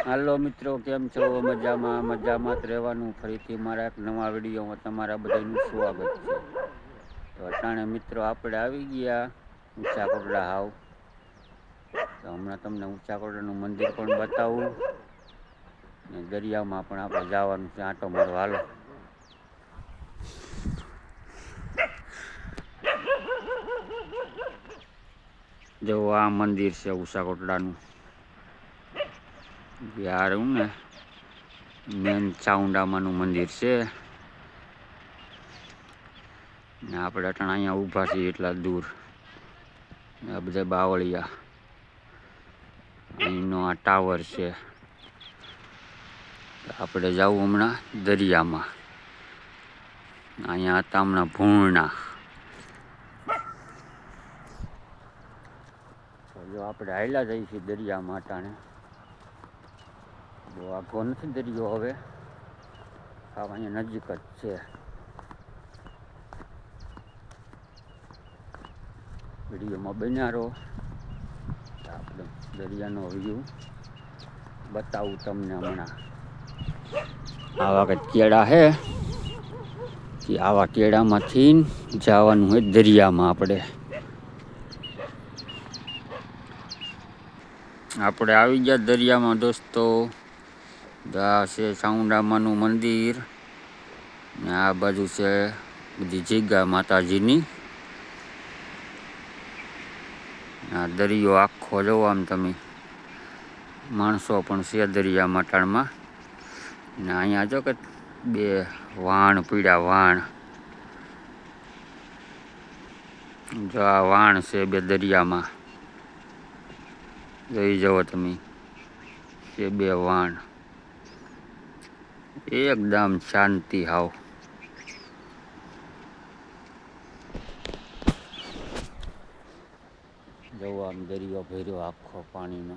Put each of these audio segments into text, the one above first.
હાલો મિત્રો, કેમ છો? મજામાં મજામાં જ રહેવાનું. ફરીથી મારા એક નવા વિડીયોમાં તમારા બધાનું સ્વાગત છે. તો અટાણે મિત્રો, આપણે આવી ગયા ઊંચા કોટડા હાવ. તો હમણાં તમને ઊંચા કોટડાનું મંદિર પણ બતાવું. ને દરિયામાં પણ આપણે જવાનું છે. આંટો મારો, હાલો. જો આ મંદિર છે ઉષા કોટડાનું બિહાર હું ને મેન ચાઉંડામાનું મંદિર છે. ને આપણે અટણ અહીંયા ઊભા છીએ એટલા દૂર. આ બધા બાવળિયા. અહીંનો આ ટાવર છે. આપણે જવું હમણાં દરિયામાં. અહીંયા હતા હમણાં ભૂણના જો આપણે આવેલા જઈએ છીએ દરિયામાં અટાણે. બહુ આઘો નથી દરિયો હવે. આવ અહીંયા નજીક જ છે. વિડીયોમાં બન્યા રહો આપણે દરિયાનો વ્યૂ બતાવું તમને હમણાં. આવા કંઈક કેળા છે કે આવા કેળામાંથી જવાનું હોય દરિયામાં આપણે. આપણે આવી ગયા દરિયામાં દોસ્તો. આ છે ચામુંડામાનું મંદિર. ને આ બાજુ છે બધી જગ્યા માતાજીની. આ દરિયો આખો જોવો આમ તમે. માણસો પણ છે દરિયા મટાણમાં ને અહીંયા જો કે બે વાણ પીડા વાણ. જો આ વાણ છે બે દરિયામાં. જોઈ જવો તમે. એ બે વાણ. એકદમ શાંતિ હાવ. જવો આમ દરિયો ભર્યો આખો પાણીનો.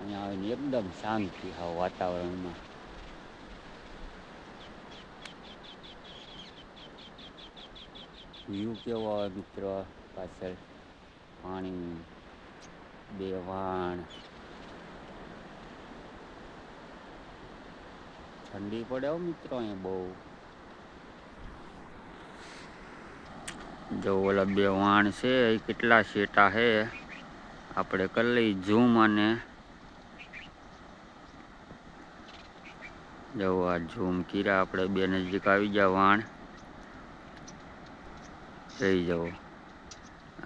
અહીંયા આવીને એકદમ શાંતિ હાવ વાતાવરણમાં. વ્યૂ કેવો આવે મિત્રો? પાછળ પાણી, બે વાણ ઠંડી પડે મિત્રો અહીંયા બહુ. જો ઓલા બે વાણ છે, એ કેટલા શેટા છે આપણે કરી લઈ ઝૂમ અને જો આ ઝૂમ કીરા, આપણે બે નજીક આવી ગયા વાણ. જઈ જવો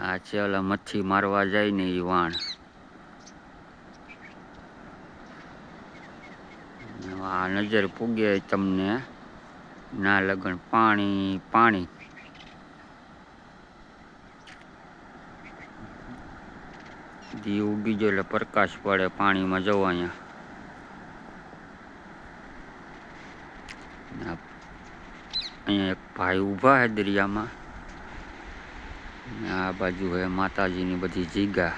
આ છે ઓલા મચ્છી મારવા જાય ને એ વાણ. આ નજર પૂગે તમને. ના લગન, પાણી પાણી. દી ઉગી ગયો એટલે પ્રકાશ પડે પાણીમાં જવો અહીંયા. અહીંયા એક ભાઈ ઊભા છે દરિયામાં. આ બાજુ હે માતાજીની બધી જીગા.